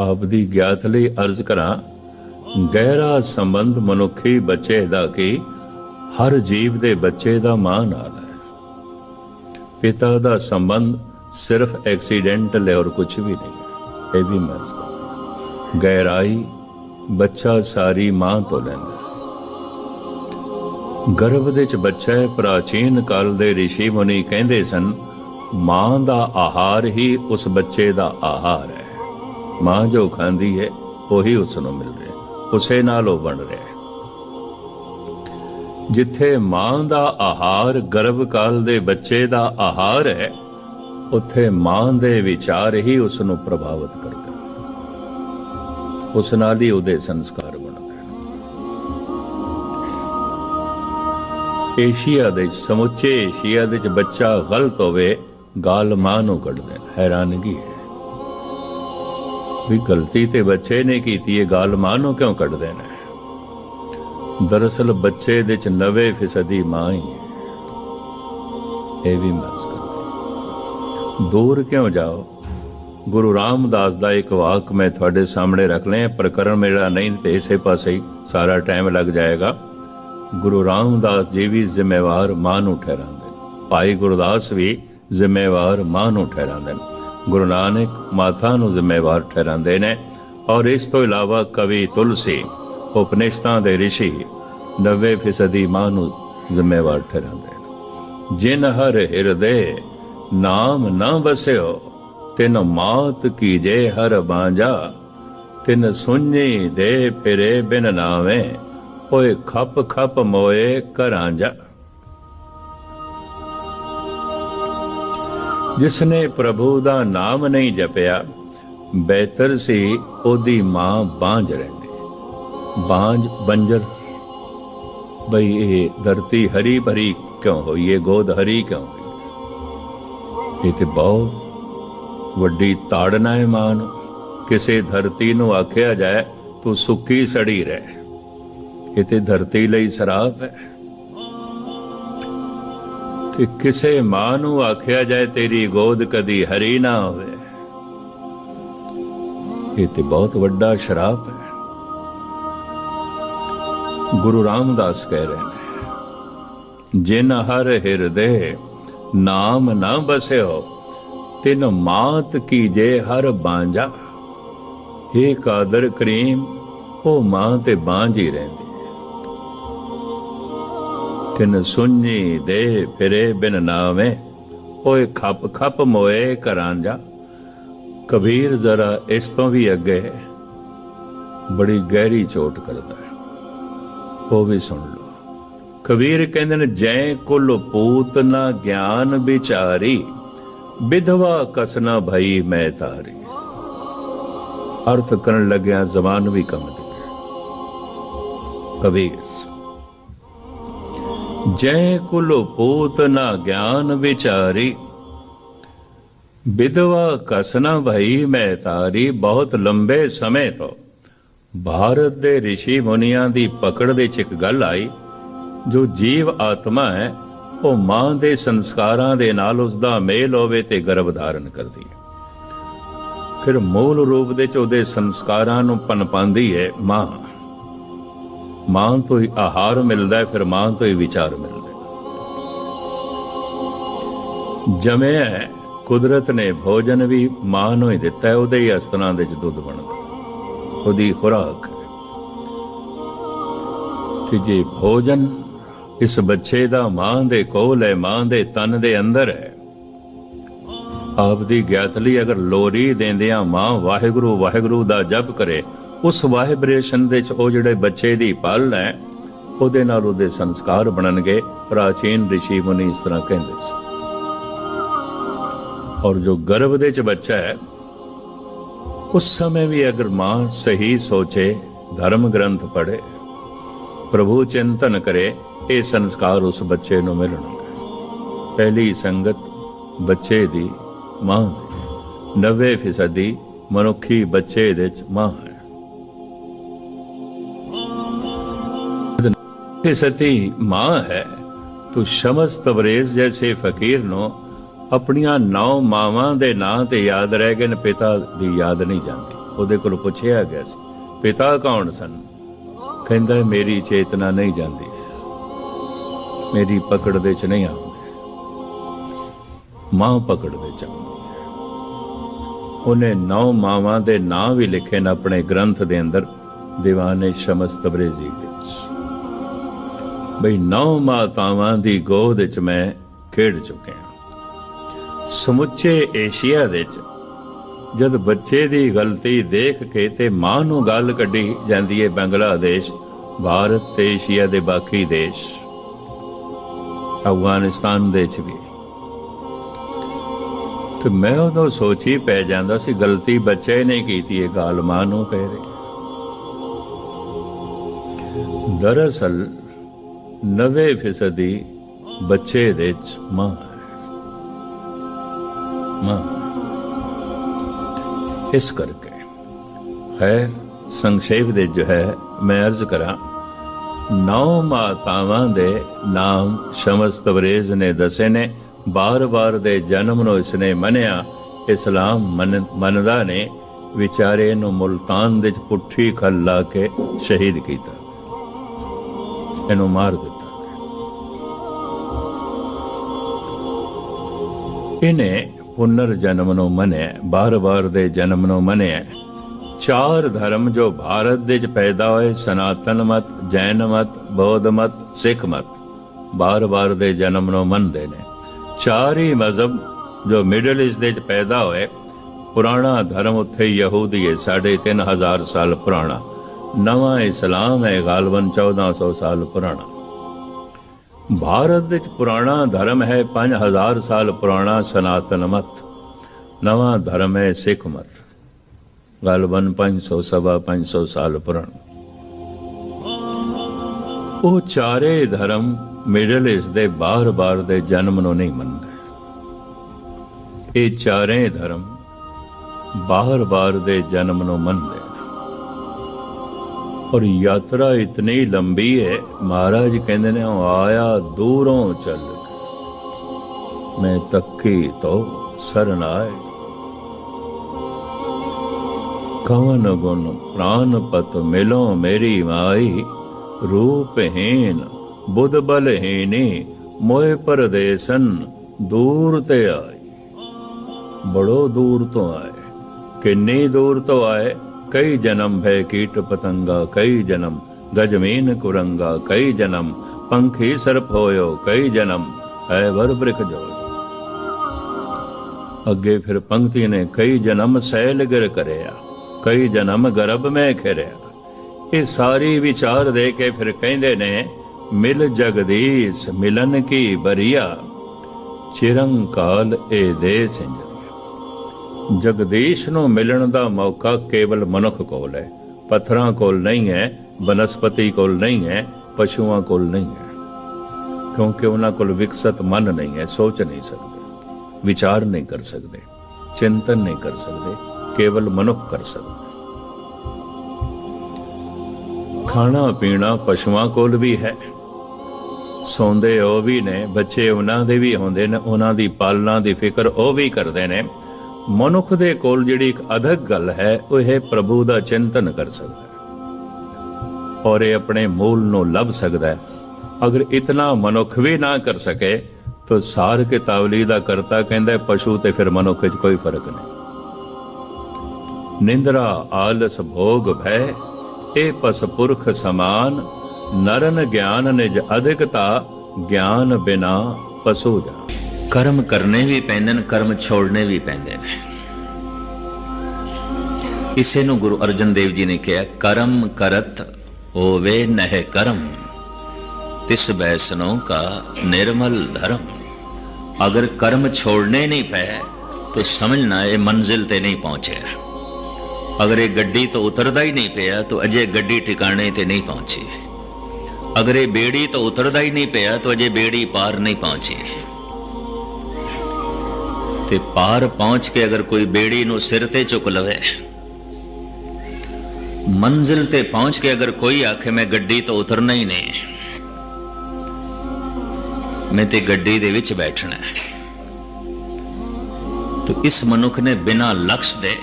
ਆਪ ਦੀ ਗਿਆਤ ਲਈ ਅਰਜ਼ ਕਰਾਂ, ਗਹਿਰਾ ਸੰਬੰਧ ਮਨੁੱਖੀ ਬੱਚੇ ਦਾ ਕੀ ਹਰ ਜੀਵ ਦੇ ਬੱਚੇ ਦਾ ਮਾਂ ਨਾਲ ਹੈ। ਪਿਤਾ ਦਾ ਸੰਬੰਧ ਸਿਰਫ ਐਕਸੀਡੈਂਟਲ ਹੈ ਔਰ ਕੁਝ ਵੀ ਨਹੀਂ, ਇਹ ਵੀ ਮੈਂ ਗਹਿਰਾਈ ਬੱਚਾ ਸਾਰੀ ਮਾਂ ਤੋਂ ਲੈਂਦਾ ਗਰਭ ਦੇ ਬੱਚਾ ਹੈ, ਪ੍ਰਾਚੀਨ ਕਾਲ ਦੇ ઋષਿ ਮੁਨੀ ਕਹਿੰਦੇ ਸਨ, ਮਾਂ ਦਾ ਆਹਾਰ ਹੀ ਉਸ ਬੱਚੇ ਦਾ ਆਹਾਰ ਹੈ। ਮਾਂ ਜੋ ਖਾਂਦੀ ਹੈ ਉਹੀ ਉਸ ਨੂੰ ਮਿਲ ਰਿਹਾ ਉਸੇ ਨਾਲ ਉਹ ਬਣ ਰਿਹਾ ਜਿੱਥੇ ਮਾਂ ਦਾ ਆਹਾਰ ਗਰਭ ਕਾਲ ਦੇ ਬੱਚੇ ਦਾ ਆਹਾਰ ਹੈ, ਉੱਥੇ ਮਾਂ ਦੇ ਵਿਚਾਰ ਹੀ ਉਸ ਨੂੰ ਪ੍ਰਭਾਵਿਤ ਕਰਦੇ ਉਸ ਨਾਲ ਹੀ ਉਹਦੇ ਸੰਸਕਾਰ ਬਣਦੇ ਏਸ਼ੀਆ ਦੇ ਸਮੁੱਚੇ ਏਸ਼ੀਆ ਦੇ ਵਿੱਚ ਬੱਚਾ ਗਲਤ ਹੋਵੇ, ਗਾਲ ਮਾਂ ਨੂੰ ਕੱਢਦੇ ਨੇ। ਹੈਰਾਨਗੀ ਹੈ। ਵੀ ਗਲਤੀ ਤੇ ਬੱਚੇ ਨੇ ਕੀਤੀ ਇਹ ਗੱਲ ਮਾਂ ਨੂੰ ਕਿਉਂ ਕੱਢਦੇ ਨੇ? ਦਰਅਸਲ ਬੱਚੇ ਦੇ ਚ 90% ਮਾਂ ਹੀ ਹੈ। ਇਹ ਵੀ ਮਸ ਕਰਦੇ ਦੂਰ ਕਿਉਂ ਜਾਓ? ਗੁਰੂ ਰਾਮਦਾਸ ਦਾ ਇੱਕ ਵਾਕ ਮੈਂ ਤੁਹਾਡੇ ਸਾਹਮਣੇ ਰੱਖ ਲਿਆ ਪ੍ਰਕਰਨ ਮੇਰਾ ਨਹੀਂ ਤੇ ਇਸੇ ਪਾਸੇ ਹੀ ਸਾਰਾ ਟਾਈਮ ਲੱਗ ਜਾਏਗਾ। ਗੁਰੂ ਰਾਮਦਾਸ ਜੀ ਵੀ ਜ਼ਿੰਮੇਵਾਰ ਮਾਂ ਨੂੰ ਠਹਿਰਾਉਂਦੇ ਨੇ। ਭਾਈ ਗੁਰਦਾਸ ਵੀ ਜ਼ਿੰਮੇਵਾਰ ਮਾਂ ਨੂੰ ਠਹਿਰਾਉਂਦੇ ਨੇ। ਗੁਰੂ ਨਾਨਕ ਮਾਤਾ ਨੂੰ ਜ਼ਿੰਮੇਵਾਰ ਠਹਿਰਾਉਂਦੇ ਨੇ ਔਰ ਇਸ ਤੋਂ ਇਲਾਵਾ ਕਵੀ ਤੁਲਸੀ ਉਪਨਿਸ਼ਦਾਂ ਦੇ ਰਿਸ਼ੀ 90% ਮਾਂ ਨੂੰ ਜ਼ਿੰਮੇਵਾਰ ਠਹਿਰਾਉਂਦੇ ਨੇ। ਜਿਨ ਹਰ ਹਿਰਦੇ ਨਾਮ ਨਾ ਵਸਿਓ, ਤਿਨ ਮਾਤ ਕੀਜੇ ਹਰ ਬਾਂਝਾ, ਤਿਨ ਸੁਣੀ ਦੇ ਫਿਰੇ ਬਿਨ ਨਾਵੇਂ, ਓਏ ਖੱਪ ਖੱਪ ਮੋਏ ਘਰਾਂ ਜਾ। ਜਿਸਨੇ ਪ੍ਰਭੂ ਦਾ ਨਾਮ ਨਹੀਂ ਜਪਿਆ, ਬਿਹਤਰ ਸੀ ਉਹਦੀ ਮਾਂ ਬਾਂਝ ਰਹਿੰਦੀ। ਬਾਂਝ, ਬੰਜਰ, ਬਈ ਇਹ ਧਰਤੀ ਹਰੀ ਭਰੀ ਕਿਉਂ ਹੋਈ, ਇਹ ਗੋਦ ਹਰੀ ਕਿਉਂ ਹੋਈ? ਇਹ ਤੇ ਬਹੁਤ ਵੱਡੀ ਤਾੜਨਾ ਹੈ ਮਾਂ ਨੂੰ। ਕਿਸੇ ਧਰਤੀ ਨੂੰ ਆਖਿਆ ਜਾਏ, ਤੂੰ ਸੁੱਕੀ ਸੜੀ ਰਹਿ। ਇਹ ਤੇ ਧਰਤੀ ਲਈ ਸਰਾਪ ਹੈ। ਕਿ ਕਿਸੇ ਮਾਂ ਨੂੰ ਆਖਿਆ ਜਾਏ ਤੇਰੀ ਗੋਦ ਕਦੀ ਹਰੀ ਨਾ ਹੋਵੇ। ਇਹ ਤੇ ਬਹੁਤ ਵੱਡਾ ਸ਼ਰਾਪ ਹੈ। ਗੁਰੂ ਰਾਮਦਾਸ ਕਹਿ ਰਹੇ ਨੇ, ਜਿਨ ਹਰ ਹਿਰਦੇ ਨਾਮ ਨਾ ਬਸਿਓ, ਤਿਨ ਮਾਤ ਕੀ ਜੇ ਹਰ ਬਾਂਝਾ। ਇਹ ਕਾਦਰ ਕਰੀਮ, ਉਹ ਮਾਂ ਤੇ ਬਾਂਝ ਹੀ ਰਹਿੰਦੀ। ਤਿਨ ਸੁਣੀ ਦੇ ਫਿਰੇ ਬਿਨ ਨਾਵੇਂ। ਓਏ ਖੱਪ ਖੱਪ ਮੋਏ ਘਰਾਂ ਜਾ। ਕਬੀਰ ਜ਼ਰਾ ਇਸ ਤੋਂ ਵੀ ਅੱਗੇ ਬੜੀ ਗਹਿਰੀ ਚੋਟ ਕਰਦਾ ਹੈ। ਉਹ ਵੀ ਸੁਣ ਲਓ। ਕਬੀਰ ਕਹਿੰਦੇ ਨੇ, ਜੈ ਕੁਲ ਪੂਤ ਨਾ ਗਿਆਨ ਵਿਚਾਰੀ, ਵਿਧਵਾ ਕਸਨਾ ਭਈ ਮੈਂ ਤਾਰੀ ਅਰਥ ਕਰਨ ਲੱਗਿਆ ਜ਼ਬਾਨ ਵੀ ਕੰਮ ਦੇ ਕਬੀਰ ਜੈ ਕੁਲ ਪੂਤ ਨਾ ਗਿਆਨ ਵਿਚਾਰੀ। ਵਿਧਵਾ ਕਸਨਾ ਭਈ ਮੈਂ ਤਾਰੀ ਬਹੁਤ ਲੰਬੇ ਸਮੇਂ ਤੋਂ। ਭਾਰਤ ਦੇ ઋષਿ ਮੁਨੀਆਂ ਦੀ ਪਕੜ ਵਿੱਚ ਇੱਕ ਗੱਲ ਆਈ, ਜੋ ਜੀਵ ਆਤਮਾ ਹੈ, ਉਹ ਮਾਂ ਦੇ ਸੰਸਕਾਰਾਂ ਦੇ ਨਾਲ ਉਸ ਦਾ ਮੇਲ ਹੋਵੇ ਤੇ ਗਰਭ ਧਾਰਨ ਕਰਦੀ ਹੈ। ਫਿਰ ਮੂਲ ਰੂਪ ਦੇ ਚ ਉਹਦੇ ਸੰਸਕਾਰਾਂ ਨੂੰ ਪਨਪਾਉਂਦੀ ਹੈ ਮਾਂ। ਮਾਂ ਤੋਂ ਹੀ ਆਹਾਰ ਮਿਲਦਾ ਹੈ ਫਿਰ ਮਾਂ ਤੋਂ ਹੀ ਵਿਚਾਰ ਮਿਲਦਾ ਹੈ। ਜਮਿਆ ਹੈ, ਕੁਦਰਤ ਨੇ ਭੋਜਨ ਵੀ ਮਾਂ ਨੂੰ ਹੀ ਦਿੱਤਾ ਹੈ ਉਹਦੇ ਹੀ ਅਸਤਨਾਂ ਦੇ ਚ ਦੁੱਧ ਬਣਦਾ ਉਹਦੀ ਖੁਰਾਕ ਕਿ ਜੇ ਭੋਜਨ ਇਸ ਬੱਚੇ ਦਾ ਮਾਂ ਦੇ ਕੋਲ ਹੈ ਮਾਂ ਦੇ ਤਨ ਦੇ ਅੰਦਰ ਹੈ ਆਪ ਦੀ ਗਿਆਤਲੀ ਅਗਰ ਲੋਰੀ ਦਿੰਦਿਆਂ ਮਾਂ ਵਾਹਿਗੁਰੂ ਵਾਹਿਗੁਰੂ ਦਾ ਜਪ ਕਰੇ ਉਸ ਵਾਈਬ੍ਰੇਸ਼ਨ ਦੇ ਚ ਉਹ ਜਿਹੜੇ ਬੱਚੇ ਦੀ ਪਲ ਹੈ, ਉਹਦੇ ਨਾਲ ਉਹਦੇ ਸੰਸਕਾਰ ਬਣਨਗੇ। ਪ੍ਰਾਚੀਨ ઋષਿ ਮੁਨੀ ਇਸ ਤਰ੍ਹਾਂ ਕਹਿੰਦੇ ਸੀ। ਔਰ ਜੋ ਗਰਭ ਦੇ ਚ ਬੱਚਾ ਹੈ, ਉਸ ਸਮੇਂ ਵੀ ਅਗਰ ਮਾਂ ਸਹੀ ਸੋਚੇ, ਧਰਮ ਗ੍ਰੰਥ ਪੜ੍ਹੇ, ਪ੍ਰਭੂ ਚਿੰਤਨ ਕਰੇ, ਇਹ ਸੰਸਕਾਰ ਉਸ ਬੱਚੇ ਨੂੰ ਮਿਲਣਗੇ। ਪਹਿਲੀ ਸੰਗਤ ਬੱਚੇ ਦੀ ਮਾਂ ਦੀ 90% ਮਨੁੱਖੀ ਬੱਚੇ ਦੇ ਚ ਮਾਂ ਸਤੀ ਮਾਂ ਹੈ, ਤੂੰ ਸ਼ਮਸ ਤਬਰੇਜ਼ ਜੈਸੇ ਫਕੀਰ ਨੂੰ ਆਪਣੀਆਂ ਨੌ ਮਾਵਾਂ ਦੇ ਨਾਂ ਤੇ ਯਾਦ ਰਹਿ ਗਏ ਨੇ, ਪਿਤਾ ਦੀ ਯਾਦ ਨਹੀਂ ਜਾਂਦੀ। ਉਹਦੇ ਕੋਲ ਪੁੱਛਿਆ ਗਿਆ ਸੀ, ਪਿਤਾ ਕੌਣ ਸਨ? ਕਹਿੰਦਾ, ਮੇਰੀ ਚੇਤਨਾ ਨਹੀਂ ਜਾਂਦੀ। ਮੇਰੀ ਪਕੜ ਦੇ ਚ ਨਹੀਂ ਆਉਂਦੇ। ਮਾਂ ਪਕੜ ਦੇ ਚ ਆਉਂਦੀ ਹੈ। ਉਹਨੇ ਨੌ ਮਾਵਾਂ ਦੇ ਨਾਂ ਵੀ ਲਿਖੇ ਨੇ ਆਪਣੇ ਗ੍ਰੰਥ ਦੇ ਅੰਦਰ, ਦੀਵਾਨੇ ਸ਼ਮਸ ਤਬਰੇਜ਼ੀ ਵਿੱਚ। ਬਈ ਨੌ ਮਾਤਾਵਾਂ ਦੀ ਗੋਦ ਵਿੱਚ ਮੈਂ ਖੇਡ ਚੁੱਕਿਆ ਸਮੁੱਚੇ ਏਸ਼ੀਆ ਦੇ ਚ ਜਦ ਬੱਚੇ ਦੀ ਗਲਤੀ ਦੇਖ ਕੇ ਤੇ ਮਾਂ ਨੂੰ ਗੱਲ ਕੱਢੀ ਜਾਂਦੀ ਹੈ ਬੰਗਲਾਦੇਸ਼, ਭਾਰਤ ਤੇ ਏਸ਼ੀਆ ਦੇ ਬਾਕੀ ਦੇਸ਼। ਅਫਗਾਨਿਸਤਾਨ ਦੇ ਵਿੱਚ ਵੀ। ਤੇ ਮੈਂ ਉਦੋਂ ਸੋਚੀ ਪੈ ਜਾਂਦਾ ਸੀ, ਗਲਤੀ ਬੱਚੇ ਨੇ ਕੀਤੀ ਇਹ ਗੱਲ ਮਾਂ ਨੂੰ ਕਹਿ ਰਹੀ। ਦਰਅਸਲ 90% ਬੱਚੇ ਦੇ ਚ ਮਾਂ ਮਾਂ। ਇਸ ਕਰਕੇ ਹੈ ਸੰਖੇਪ ਦੇ ਜੋ ਹੈ, ਮੈਂ ਅਰਜ਼ ਕਰਾਂ, ਨੌ ਮਾਤਾਵਾਂ ਦੇ ਨਾਮ ਸ਼ਮਸ ਤਬਰੇਜ਼ ਨੇ ਦੱਸੇ ਨੇ, ਬਾਰ-ਬਾਰ ਦੇ ਜਨਮ ਨੂੰ ਇਸਨੇ ਮੰਨਿਆ, ਇਸਲਾਮ ਮੰਨ- ਮੰਨਦਾ ਨੇ, ਵਿਚਾਰੇ ਨੂੰ ਮੁਲਤਾਨ ਦੇ ਚ ਪੁੱਠੀ ਖਲ ਲਾ ਕੇ ਸ਼ਹੀਦ ਕੀਤਾ। ਇਹਨੂੰ ਮਾਰ ਦਿੱਤਾ। ਇਹਨੇ ਪੁਨਰ ਜਨਮ ਬਾਰ-ਬਾਰ ਦੇ ਜਨਮ ਨੂੰ ਚਾਰ ਧਰਮ ਜੋ ਭਾਰਤ ਦੇ ਚ ਪੈਦਾ ਹੋਏ, ਸਨਾਤਨ ਮਤ, ਜੈਨ ਮਤ, ਬੌਧ ਮਤ, ਸਿੱਖ ਮਤ, ਬਾਰ-ਬਾਰ ਦੇ ਜਨਮ ਨੂੰ ਮੰਨਦੇ ਨੇ। ਚਾਰ ਹੀ ਮਜ਼ਹਬ ਜੋ ਮਿਡਲ ਈਸਟ ਦੇ ਚ ਪੈਦਾ ਹੋਏ, ਪੁਰਾਣਾ ਧਰਮ ਉੱਥੇ ਯਹੂਦੀ ਹੈ 3500 ਸਾਲ ਪੁਰਾਣਾ। ਨਵਾਂ ਇਸਲਾਮ ਹੈ ਗਾਲਬਨ 1400 ਸਾਲ ਪੁਰਾਣਾ। ਭਾਰਤ ਵਿੱਚ ਪੁਰਾਣਾ ਧਰਮ ਹੈ 5000 ਸਾਲ ਪੁਰਾਣਾ ਸਨਾਤਨ ਮਤ। ਨਵਾਂ ਧਰਮ ਹੈ ਸਿੱਖ ਮਤ। ਗਾਲਬਨ 500 ਸਵਾ 500 ਸਾਲ ਪੁਰਾਣਾ। ਉਹ ਚਾਰੇ ਧਰਮ ਮਿਡਲ ਇਸ ਦੇ ਬਾਰ-ਬਾਰ ਦੇ ਜਨਮ ਨੂੰ ਨਹੀਂ ਮੰਨਦੇ। ਇਹ ਚਾਰੇ ਧਰਮ ਬਾਰ-ਬਾਰ ਦੇ ਜਨਮ ਨੂੰ ਮੰਨਦੇ ਔਰ ਯਾਤਰਾ ਇਤਨੀ ਲੰਬੀ ਹੈ ਮਹਾਰਾਜ ਕਹਿੰਦੇ ਨੇ ਉਹ ਆਇਆ, ਦੂਰੋਂ ਚੱਲ ਮੈਂ ਤੱਕੀ ਤੋ ਸਰਨ ਆਏ। ਕਵਨ ਗੁਣ ਪ੍ਰਾਨ ਪਤ ਮਿਲੋ ਮੇਰੀ ਮਾਈ। ਰੂਪਹੀਨ ਬੁੱਧ ਬਲਹੀਨੀ ਮੋਏ ਪਰਦੇਸਨ ਦੂਰ ਤੇ ਆਏ ਬੜੋ ਦੂਰ ਤੋਂ ਆਏ। ਕਿੰਨੀ ਦੂਰ ਤੋਂ ਆਏ? ਕਈ ਜਨਮ ਭੈ ਕੀਟ ਪਤੰਗਾ, ਕਈ ਜਨਮ ਗਜਮੀਨ ਕੁਰੰਗਾ, ਕਈ ਜਨਮ ਪੰਖੀ ਸਰਪ ਹੋਇਓ, ਕਈ ਜਨਮ ਹੈ ਵਰ ਬ੍ਰਿਖ ਜੋ ਅੱਗੇ ਫਿਰ ਪੰਕਤੀ ਨੇ ਕਈ ਜਨਮ ਸੈਲ ਗਿਰ ਕਰਿਆ, ਕਈ ਜਨਮ ਗਰਭ ਮੈਂ ਖਿਰਿਆ। ਇਹ ਸਾਰੀ ਵਿਚਾਰ ਦੇ ਕੇ ਫਿਰ ਕਹਿੰਦੇ ਨੇ, ਮਿਲ ਜਗਦੀਸ਼, ਮਿਲਨ ਕੀ ਬਰੀਆ? ਚਿਰੰਕਾਲ ਇਹ ਦੇ ਸਿੰਜਰੀਆ ਜਗਦੀਸ਼ ਨੂੰ ਮਿਲਣ ਦਾ ਮੌਕਾ ਕੇਵਲ ਮਨੁੱਖ ਕੋਲ ਹੈ। ਪੱਥਰਾਂ ਕੋਲ ਨਹੀਂ ਹੈ, ਬਨਸਪਤੀ ਕੋਲ ਨਹੀਂ ਹੈ, ਪਸ਼ੂਆਂ ਕੋਲ ਨਹੀਂ ਹੈ। ਕਿਉਂਕਿ ਉਹਨਾਂ ਕੋਲ ਵਿਕਸਤ ਮਨ ਨਹੀਂ ਹੈ, ਸੋਚ ਨਹੀਂ ਸਕਦੇ, ਵਿਚਾਰ ਨਹੀਂ ਕਰ ਸਕਦੇ, ਚਿੰਤਨ ਨਹੀਂ ਕਰ ਸਕਦੇ, ਕੇਵਲ ਮਨੁੱਖ ਕਰ ਸਕਦਾ। ਖਾਣਾ, ਪੀਣਾ ਪਸ਼ੂਆਂ ਕੋਲ ਵੀ ਹੈ। ਸੌਂਦੇ ਉਹ ਵੀ ਨੇ, ਬੱਚੇ ਉਹਨਾਂ ਦੇ ਵੀ ਹੁੰਦੇ ਨੇ, ਉਹਨਾਂ ਦੀ ਪਾਲਣਾ ਦੀ ਫਿਕਰ ਉਹ ਵੀ ਕਰਦੇ ਨੇ। ਮਨੁੱਖ ਦੇ ਕੋਲ ਜਿਹੜੀ ਇੱਕ ਅਧਕ ਗੱਲ ਹੈ, ਉਹ ਇਹ ਪ੍ਰਭੂ ਦਾ ਚਿੰਤਨ ਕਰ ਸਕਦਾ ਹੈ। ਔਰ ਇਹ ਆਪਣੇ ਮੂਲ ਨੂੰ ਲੱਭ ਸਕਦਾ ਹੈ। ਅਗਰ ਇਤਨਾ ਮਨੁੱਖ ਵੀ ਨਾ ਕਰ ਸਕੇ, ਤਾਂ ਸਾਰ ਕੇ ਤਾਵਲੀ ਦਾ ਕਰਤਾ ਕਹਿੰਦਾ ਪਸ਼ੂ ਤੇ ਫਿਰ ਮਨੁੱਖ ਵਿੱਚ ਕੋਈ ਫ਼ਰਕ ਨਹੀਂ। ਨਿੰਦਰਾ ਆਲਸ ਭੋਗ ਭੈ, ਇਹ ਪਸ ਪੁਰਖ ਸਮਾਨ, ਨਰਨ ਗਿਆਨ ਨਿਜ ਅਧਿਕਤਾ, ਗਿਆਨ ਬਿਨਾ ਪਸੂ ਜਾ ਕਰਮ ਕਰਨੇ ਵੀ ਪੈਂਦੇ ਨੇ, ਕਰਮ ਛੋੜਨੇ ਵੀ ਪੈਂਦੇ ਨੇ। ਇਸੇ ਨੂੰ ਗੁਰੂ ਅਰਜਨ ਦੇਵ ਜੀ ਨੇ ਕਿਹਾ, ਕਰਮ ਕਰਤ ਹੋਵੇ ਨਹਿ ਕਰਮ, ਤਿਸ ਬੈਸਨੋਂ ਕਾ ਨਿਰਮਲ ਧਰਮ। ਅਗਰ ਕਰਮ ਛੋੜਨੇ ਨਹੀਂ ਪਏ, ਤਾਂ ਸਮਝਣਾ ਇਹ ਮੰਜ਼ਿਲ ਤੇ ਨਹੀਂ ਪਹੁੰਚਿਆ। ਅਗਰ ਇਹ ਗੱਡੀ ਤੋਂ ਉਤਰਦਾ ਹੀ ਨਹੀਂ ਪਿਆ, ਤਾਂ ਅਜੇ ਗੱਡੀ ਟਿਕਾਣੇ ਤੇ ਨਹੀਂ ਪਹੁੰਚੀ। ਅਗਰ ਇਹ ਬੇੜੀ ਤੋਂ ਉਤਰਦਾ ਹੀ ਨਹੀਂ ਪਿਆ, ਤਾਂ ਅਜੇ ਬੇੜੀ ਪਾਰ ਨਹੀਂ ਪਹੁੰਚੀ। ਤੇ ਪਾਰ ਪਹੁੰਚ ਕੇ ਅਗਰ ਕੋਈ ਬੇੜੀ ਨੂੰ ਸਿਰ ਤੇ ਚੁੱਕ ਲਵੇ। ਮੰਜ਼ਿਲ ਤੇ ਪਹੁੰਚ ਕੇ ਅਗਰ ਕੋਈ ਆਖੇ, ਮੈਂ ਗੱਡੀ ਤੋਂ ਉਤਰਨਾ ਹੀ ਨਹੀਂ। ਮੈਂ ਤੇ ਗੱਡੀ ਦੇ ਵਿੱਚ ਬੈਠਣਾ ਹੈ। ਤਾਂ ਇਸ ਮਨੁੱਖ ਨੇ ਬਿਨਾਂ ਲਕਸ਼ ਦੇ,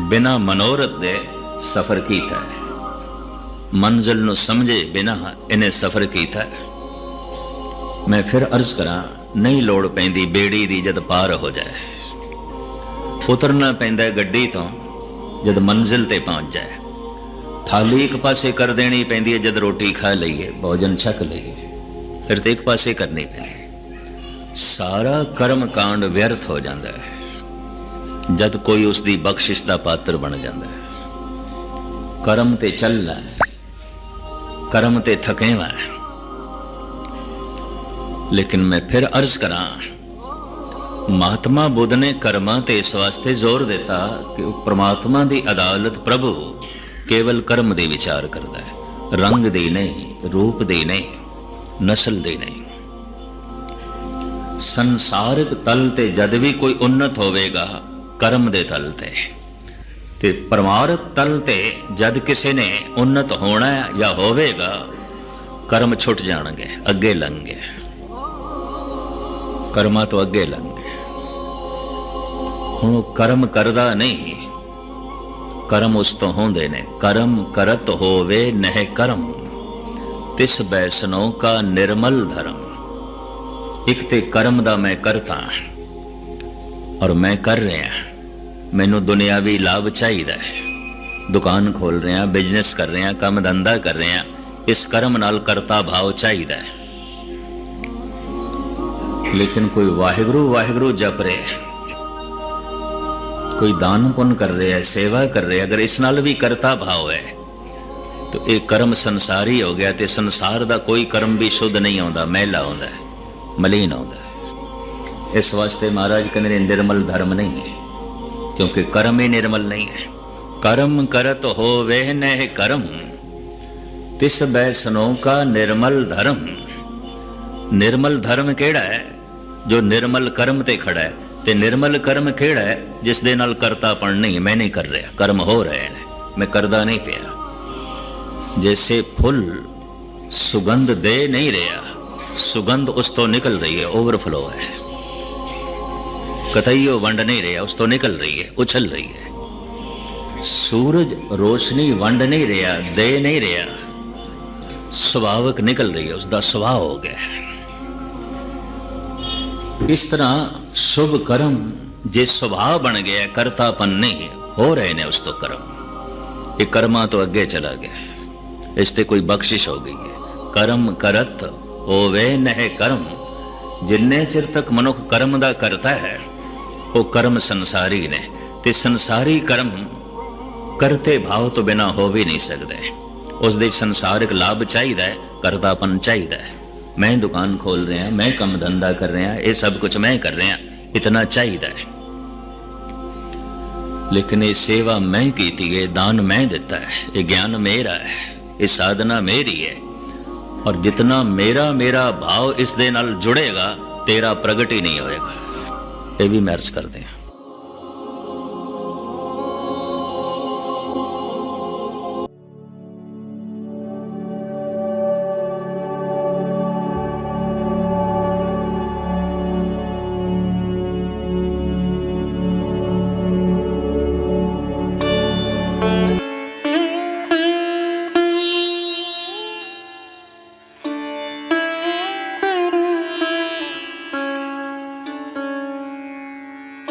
ਬਿਨਾ ਮਨੋਰਥ ਦੇ ਸਫ਼ਰ ਕੀਤਾ ਹੈ। ਮੰਜ਼ਿਲ ਨੂੰ ਸਮਝੇ ਬਿਨਾ ਇਹਨੇ ਸਫ਼ਰ ਕੀਤਾ ਮੈਂ ਫਿਰ ਅਰਜ਼ ਕਰਾਂ ਨਹੀਂ ਲੋੜ ਪੈਂਦੀ ਬੇੜੀ ਦੀ ਜਦ ਪਾਰ ਹੋ ਜਾਏ। ਉਤਰਨਾ ਪੈਂਦਾ ਗੱਡੀ ਤੋਂ ਜਦ ਮੰਜ਼ਿਲ ਤੇ ਪਹੁੰਚ ਜਾਏ। ਥਾਲੀ ਇੱਕ ਪਾਸੇ ਕਰ ਦੇਣੀ ਪੈਂਦੀ ਹੈ ਜਦ ਰੋਟੀ ਖਾ ਲਈਏ, ਭੋਜਨ ਛਕ ਲਈਏ। ਫਿਰ ਤੇ ਇੱਕ ਪਾਸੇ ਕਰਨੀ ਪੈਂਦੀ ਸਾਰਾ ਕਰਮ ਕਾਂਡ ਵਿਅਰਥ ਹੋ ਜਾਂਦਾ ਹੈ। ਜਦ ਕੋਈ ਉਸ ਦੀ ਬਖਸ਼ਿਸ਼ ਦਾ ਪਾਤਰ ਬਣ ਜਾਂਦਾ ਹੈ। ਕਰਮ ਤੇ ਚੱਲਣਾ ਕਰਮ ਤੇ ਥਕੇਵਾ ਹੈ। ਲੇਕਿਨ ਮੈਂ ਫਿਰ ਅਰਜ਼ ਕਰਾਂ, ਮਹਾਤਮਾ ਬੁੱਧ ਨੇ ਕਰਮਾਂ ਤੇ ਇਸ ਵਾਸਤੇ ਜ਼ੋਰ ਦਿੱਤਾ ਕਿ ਉਹ ਪ੍ਰਮਾਤਮਾ ਦੀ ਅਦਾਲਤ ਪ੍ਰਭੂ ਕੇਵਲ ਕਰਮ ਦੇ ਵਿਚਾਰ ਕਰਦਾ ਹੈ, ਰੰਗ ਦੇ ਨਹੀਂ, ਰੂਪ ਦੇ ਨਹੀਂ, ਨਸਲ ਦੇ ਨਹੀਂ। ਸੰਸਾਰਿਕ ਤਲ ਤੇ ਜਦ ਵੀ ਕੋਈ ਉન્નਤ ਹੋਵੇਗਾ, ਕਰਮ ਦੇ ਤਲ ਤੇ। ਤੇ ਪਰਮਾਰਥ ਤਲ ਤੇ ਜਦ ਕਿਸੇ ਨੇ ਉન્નਤ ਹੋਣਾ ਜਾਂ ਹੋਵੇਗਾ, ਕਰਮ ਛੁੱਟ ਜਾਣਗੇ, ਅੱਗੇ ਲੰਘ। ਗਏ ਕਰਮਾਂ ਤੋਂ ਅੱਗੇ ਲੰਘ ਲੰਘੇ ਹੁਣ ਉਹ ਕਰਮ ਕਰਦਾ ਨਹੀਂ ਕਰਮ ਉਸ ਤੋਂ ਹੁੰਦੇ ਨੇ ਕਰਮ ਕਰਤ ਹੋਵੇ ਨਹਿ ਕਰਮ ਤਿਸ ਬੈਸਨੋ ਕਾ ਨਿਰਮਲ ਧਰਮ ਇੱਕ ਤੇ ਕਰਮ ਦਾ ਮੈਂ ਕਰਤਾ ਔਰ ਮੈਂ ਕਰ ਰਿਹਾ ਮੈਨੂੰ ਦੁਨਿਆਵੀ ਲਾਭ ਚਾਹੀਦਾ ਹੈ ਦੁਕਾਨ ਖੋਲ ਰਿਹਾ ਬਿਜ਼ਨਸ ਕਰ ਰਿਹਾ ਕੰਮ ਧੰਦਾ ਕਰ ਰਿਹਾ ਇਸ ਕਰਮ ਨਾਲ ਕਰਤਾ ਭਾਵ ਚਾਹੀਦਾ ਹੈ ਲੇਕਿਨ ਕੋਈ ਵਾਹਿਗੁਰੂ ਵਾਹਿਗੁਰੂ ਜਪ ਰਿਹਾ ਕੋਈ ਦਾਨ ਪੁੰਨ ਕਰ ਰਿਹਾ ਹੈ, ਸੇਵਾ ਕਰ ਰਿਹਾ ਅਗਰ ਇਸ ਨਾਲ ਵੀ ਕਰਤਾ ਭਾਵ ਹੈ, ਤਾਂ ਇਹ ਕਰਮ ਸੰਸਾਰੀ ਹੋ ਗਿਆ ਤੇ ਸੰਸਾਰ ਦਾ ਕੋਈ ਕਰਮ ਵੀ ਸ਼ੁੱਧ ਨਹੀਂ ਆਉਂਦਾ ਮੈਲਾ ਆਉਂਦਾ ਮਲੀਨ ਆਉਂਦਾ ਇਸ ਵਾਸਤੇ ਮਹਾਰਾਜ ਕਹਿੰਦੇ ਨੇ, ਨਿਰਮਲ ਧਰਮ ਨਹੀਂ ਹੈ, ਕਿਉਂਕਿ ਕਰਮ ਹੀ ਨਿਰਮਲ ਨਹੀਂ ਹੈ। ਕਰਮ ਕਰਤ ਹੋਵੇ ਨਹਿ ਕਰਮ, ਤਿਸ ਬੈਸਨੋ ਕਾ ਨਿਰਮਲ ਧਰਮ। ਨਿਰਮਲ ਧਰਮ ਕਿਹੜਾ ਹੈ? ਜੋ ਨਿਰਮਲ ਕਰਮ ਤੇ ਖੜਾ ਹੈ ਤੇ ਨਿਰਮਲ ਕਰਮ ਕਿਹੜਾ ਹੈ? ਜਿਸ ਦੇ ਨਾਲ ਕਰਤਾਪਣ ਨਹੀਂ, ਮੈਂ ਨਹੀਂ ਕਰ ਰਿਹਾ। ਕਰਮ ਹੋ ਰਹੇ ਨੇ। ਮੈਂ ਕਰਦਾ ਨਹੀਂ ਪਿਆ। ਜੈਸੇ ਫੁੱਲ ਸੁਗੰਧ ਦੇ ਨਹੀਂ ਰਿਹਾ, ਸੁਗੰਧ ਉਸ ਤੋਂ ਨਿਕਲ ਰਹੀ ਹੈ ਓਵਰਫਲੋ ਹੈ। ਕਤਈਓ ਵੰਡ ਨਹੀਂ ਰਿਹਾ, ਉਸ ਤੋਂ ਨਿਕਲ ਰਹੀ ਹੈ, ਉਛਲ ਰਹੀ ਹੈ। ਸੂਰਜ ਰੋਸ਼ਨੀ ਵੰਡ ਨਹੀਂ ਰਿਹਾ, ਦੇ ਨਹੀਂ ਰਿਹਾ। ਸੁਭਾਵਕ ਨਿਕਲ ਰਹੀ ਹੈ ਉਸ ਦਾ ਸੁਭਾਅ ਹੋ ਗਿਆ ਹੈ। ਇਸ ਤਰ੍ਹਾਂ ਸ਼ੁਭ ਕਰਮ ਜੇ ਸੁਭਾਅ ਬਣ ਗਿਆ, ਕਰਤਾਪਨ ਨਹੀਂ ਹੋ ਰਹੇ ਨੇ ਉਸ ਤੋਂ ਕਰਮ। ਇਹ ਕਰਮਾਂ ਤੋਂ ਅੱਗੇ ਚਲਾ ਗਿਆ ਇਸ ਤੇ ਕੋਈ ਬਖਸ਼ਿਸ਼ ਹੋ ਗਈ ਹੈ। ਕਰਮ ਕਰਤ ਹੋਵੇ ਨਹਿ ਕਰਮ। ਜਿੰਨੇ ਚਿਰ ਤੱਕ ਮਨੁੱਖ ਕਰਮ ਦਾ ਕਰਤਾ ਹੈ, ਉਹ ਕਰਮ ਸੰਸਾਰੀ ਨੇ ਤੇ ਸੰਸਾਰੀ ਕਰਮ ਕਰਤੇ ਭਾਵ ਤੋਂ ਬਿਨਾ ਹੋ ਵੀ ਨਹੀਂ ਸਕਦੇ। ਉਸ ਦੇ ਸੰਸਾਰਿਕ ਲਾਭ ਚਾਹੀਦਾ ਹੈ, ਕਰਤਾਪਨ ਚਾਹੀਦਾ ਹੈ। ਮੈਂ ਦੁਕਾਨ ਖੋਲ ਰਿਹਾ ਮੈਂ ਕੰਮ ਧੰਦਾ ਕਰ ਰਿਹਾ ਇਹ ਸਭ ਕੁਝ ਮੈਂ ਕਰ ਰਿਹਾ ਇਤਨਾ ਚਾਹੀਦਾ ਹੈ ਲੇਕਿਨ ਇਹ ਸੇਵਾ ਮੈਂ ਕੀਤੀ ਹੈ ਦਾਨ ਮੈਂ ਦਿੱਤਾ ਹੈ ਇਹ ਗਿਆਨ ਮੇਰਾ ਹੈ ਇਹ ਸਾਧਨਾ ਮੇਰੀ ਹੈ ਔਰ ਜਿਤਨਾ ਮੇਰਾ ਮੇਰਾ ਭਾਵ ਇਸ ਦੇ ਨਾਲ ਜੁੜੇਗਾ ਤੇਰਾ ਪ੍ਰਗਟ ਹੀ ਨਹੀਂ ਹੋਏਗਾ ਇਹ ਵੀ ਮੈਂ ਅਰਜ਼ ਕਰਦੇ ਹਾਂ